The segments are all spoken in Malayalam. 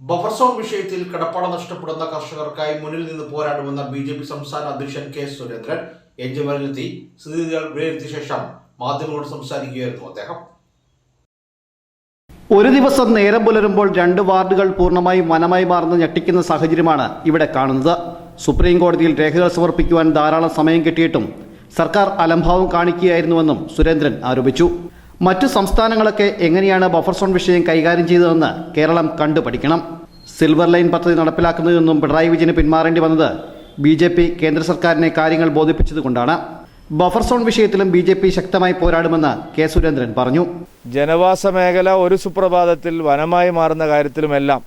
ബഫർ സോൺ വിഷയത്തിൽ കിടപ്പാട നഷ്ടപ്പെടുന്ന കർഷകർക്കായി മുന്നിൽ നിന്ന് പോരാടുമെന്ന ബി ജെ പി സംസ്ഥാന അധ്യക്ഷൻ കെ സുരേന്ദ്രൻ ഏറ്റുമാനിലെത്തി സ്ഥിതിഗതികൾ വിലയിരുത്തിയ ശേഷം മാധ്യമങ്ങളോട് സംസാരിക്കുകയായിരുന്നു അദ്ദേഹം. ഒരു ദിവസം നേരം പുലരുമ്പോൾ രണ്ട് വാർഡുകൾ പൂർണമായും വനമായി മാറുന്ന ഞെട്ടിക്കുന്ന സാഹചര്യമാണ് ഇവിടെ കാണുന്നത്. സുപ്രീം കോടതിയിൽ രേഖകൾ സമർപ്പിക്കുവാൻ ധാരാളം സമയം കിട്ടിയിട്ടും സർക്കാർ അലംഭാവം കാണിക്കുകയായിരുന്നുവെന്നും സുരേന്ദ്രൻ ആരോപിച്ചു. മറ്റു സംസ്ഥാനങ്ങളൊക്കെ എങ്ങനെയാണ് ബഫർ സോൺ വിഷയം കൈകാര്യം ചെയ്തതെന്ന് കേരളം കണ്ടു പഠിക്കണം സിൽവർ ലൈൻ പദ്ധതി നടപ്പിലാക്കുന്നതെന്നും പിണറായി വിജയന് പിന്മാറേണ്ടി വന്നത് ബി ജെ പി കേന്ദ്ര സർക്കാരിനെ കാര്യങ്ങൾ ബോധിപ്പിച്ചതുകൊണ്ടാണ് ബഫർ സോൺ വിഷയത്തിലും ബി ജെ പി ശക്തമായി പോരാടുമെന്ന് കെ സുരേന്ദ്രൻ പറഞ്ഞു. ജനവാസ മേഖല ഒരു സുപ്രഭാതത്തിൽ വനമായി മാറുന്ന കാര്യത്തിലുമെല്ലാം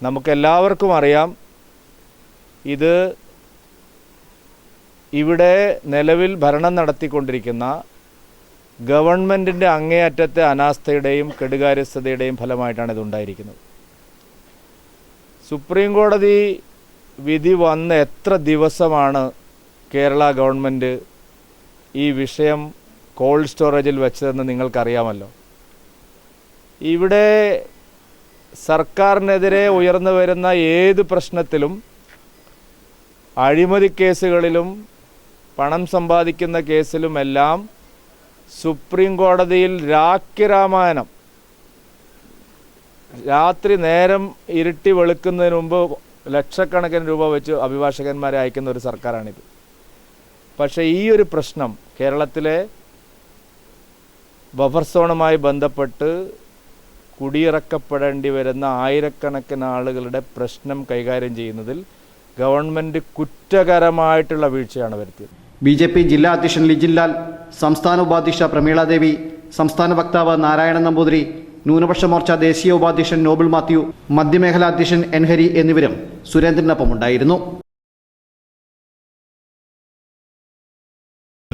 നമുക്കെല്ലാവർക്കും അറിയാം. ഇത് ഇവിടെ നിലവിൽ ഭരണം നടത്തിക്കൊണ്ടിരിക്കുന്ന ഗവൺമെന്റിന്റെ അങ്ങേയറ്റത്തെ അനാസ്ഥയുടെയും കെടുകാര്യസ്ഥതയുടെയും ഫലമായിട്ടാണ് ഇതുണ്ടായിരിക്കുന്നത് സുപ്രീം കോടതി വിധി വന്ന എത്ര ദിവസമാണ് കേരള ഗവൺമെന്റ് ഈ വിഷയം കോൾഡ് സ്റ്റോറേജിൽ വെച്ചതെന്ന് നിങ്ങൾക്കറിയാമല്ലോ. ഇവിടെ സർക്കാരിനെതിരെ ഉയർന്നു വരുന്ന ഏത് പ്രശ്നത്തിലും അഴിമതി കേസുകളിലും പണം സമ്പാദിക്കുന്ന കേസിലുമെല്ലാം സുപ്രീം കോടതിയിൽ രാഖി രാമായണം. രാത്രി നേരം ഇരുട്ടി വെളുക്കുന്നതിന് മുമ്പ് ലക്ഷക്കണക്കിന് രൂപ വെച്ച് അഭിഭാഷകന്മാരെ അയക്കുന്ന ഒരു സർക്കാരാണിത്. പക്ഷേ ഈ ഒരു പ്രശ്നം കേരളത്തിലെ ബഫർ സോണുമായി ബന്ധപ്പെട്ട് കുടിയിറക്കപ്പെടേണ്ടി വരുന്ന ആയിരക്കണക്കിന് ആളുകളുടെ പ്രശ്നം കൈകാര്യം ചെയ്യുന്നതിൽ ഗവൺമെന്റ് കുറ്റകരമായിട്ടുള്ള വീഴ്ചയാണ് വരുത്തിയത്. ബി ജെ പി ജില്ലാ അധ്യക്ഷൻ ലിജിൻലാൽ സംസ്ഥാന ഉപാധ്യക്ഷ പ്രമീളാദേവി സംസ്ഥാന വക്താവ് നാരായണൻ നമ്പൂതിരി ന്യൂനപക്ഷ മോർച്ച ദേശീയ ഉപാധ്യക്ഷൻ നോബിൾ മാത്യു മധ്യമേഖലാ അധ്യക്ഷൻ എൻ ഹരി എന്നിവരും സുരേന്ദ്രനൊപ്പമുണ്ടായിരുന്നു